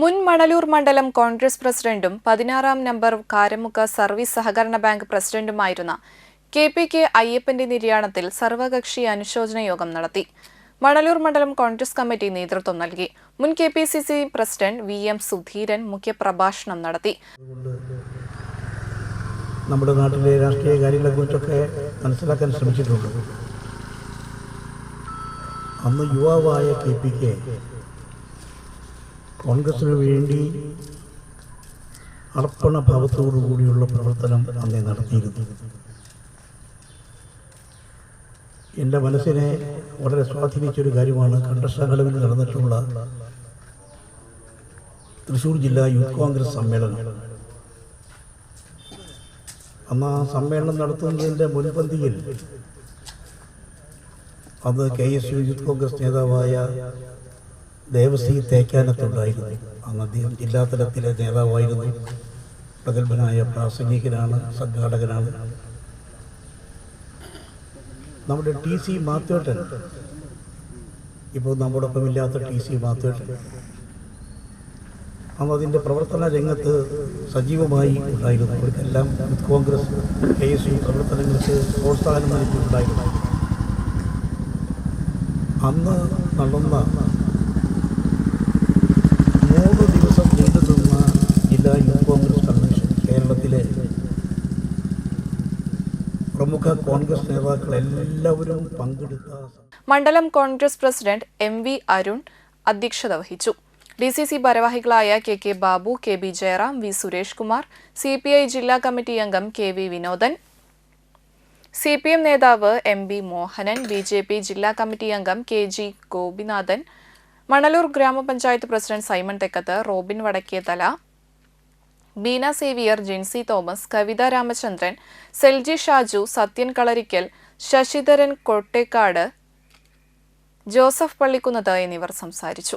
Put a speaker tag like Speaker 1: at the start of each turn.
Speaker 1: മുൻ മണലൂർ മണ്ഡലം കോൺഗ്രസ് പ്രസിഡന്റും പതിനാറാം നമ്പർ കാരമുക്ക സർവീസ് സഹകരണ ബാങ്ക് പ്രസിഡന്റുമായിരുന്ന കെ പി കെ അയ്യപ്പന്റെ നിര്യാണത്തിൽ സർവകക്ഷി അനുശോചന യോഗം നടത്തി. മണലൂർ മണ്ഡലം കോൺഗ്രസ് കമ്മിറ്റി നേതൃത്വം നൽകി. മുൻ K P C C president V M Sudheeran മുഖ്യപ്രഭാഷണം നടത്തി.
Speaker 2: നമ്മുടെ നാട്ടിലെ രാഷ്ട്രീയ കാര്യങ്ങളെക്കുറിച്ചൊക്കെ മനസ്സിലാക്കാൻ ശ്രമിച്ചിട്ടുണ്ട്. അന്ന് യുവാവായ കെ പി കെ കോൺഗ്രസിന് വേണ്ടി അർപ്പണഭാവത്തോടു കൂടിയുള്ള പ്രവർത്തനം അന്നേ നടത്തിയിരുന്നു. എന്റെ മനസ്സിനെ വളരെ സ്വാധീനിച്ചൊരു കാര്യമാണ് കണ്ടശാകലവിൽ നടന്നിട്ടുള്ള തൃശ്ശൂർ ജില്ലാ യൂത്ത് കോൺഗ്രസ് സമ്മേളനം. അന്ന് ആ സമ്മേളനം നടത്തുന്നതിന്റെ മുൻപന്തിയിൽ അന്ന് K S U youth Congress നേതാവായ ദേവശ്രീ തേക്കാനത്തുണ്ടായിരുന്നു. അന്ന് അദ്ദേഹം ജില്ലാതലത്തിലെ നേതാവായിരുന്നു. പ്രഗത്ഭനായ പ്രാസംഗികനാണ് സംഘാടകനാണ്. നമ്മുടെ ടി സി മാത്തേട്ടൻ ഇപ്പോൾ നമ്മോടൊപ്പം ഇല്ലാത്ത ടി സി മാത്തേട്ടൻ അന്ന് അതിന്റെ പ്രവർത്തന രംഗത്ത് സജീവമായി ഉണ്ടായിരുന്നു. അവർക്കെല്ലാം youth Congress K S U പ്രവർത്തനങ്ങൾക്ക് പ്രോത്സാഹനം നൽകിയിട്ടുണ്ടായിരുന്നു. അന്ന് നടന്ന പ്രമുഖ കോൺഗ്രസ് നേതാക്കൾ എല്ലാവരും പങ്കെടുത്ത
Speaker 1: മണ്ഡലം Congress president M V Arun അധ്യക്ഷത വഹിച്ചു. ഡി സി സി ഭാരവാഹികളായ K K Babu K B Jayaram V Suresh Kumar C P I ജില്ലാ കമ്മിറ്റി അംഗം K V Vinodan C P M നേതാവ് M B Mohanan B J P ജില്ലാ committee അംഗം K G Gopinathan Manalur ഗ്രാമപഞ്ചായത്ത് president Simon Thekkath Robin Vadakkethala Beena Xavier Jincy Thomas Kavitha Ramachandran Selji Shaju Sathyan Kalarickal Sasidharan Kottekkad Joseph Pallikkunnath എന്നിവർ സംസാരിച്ചു.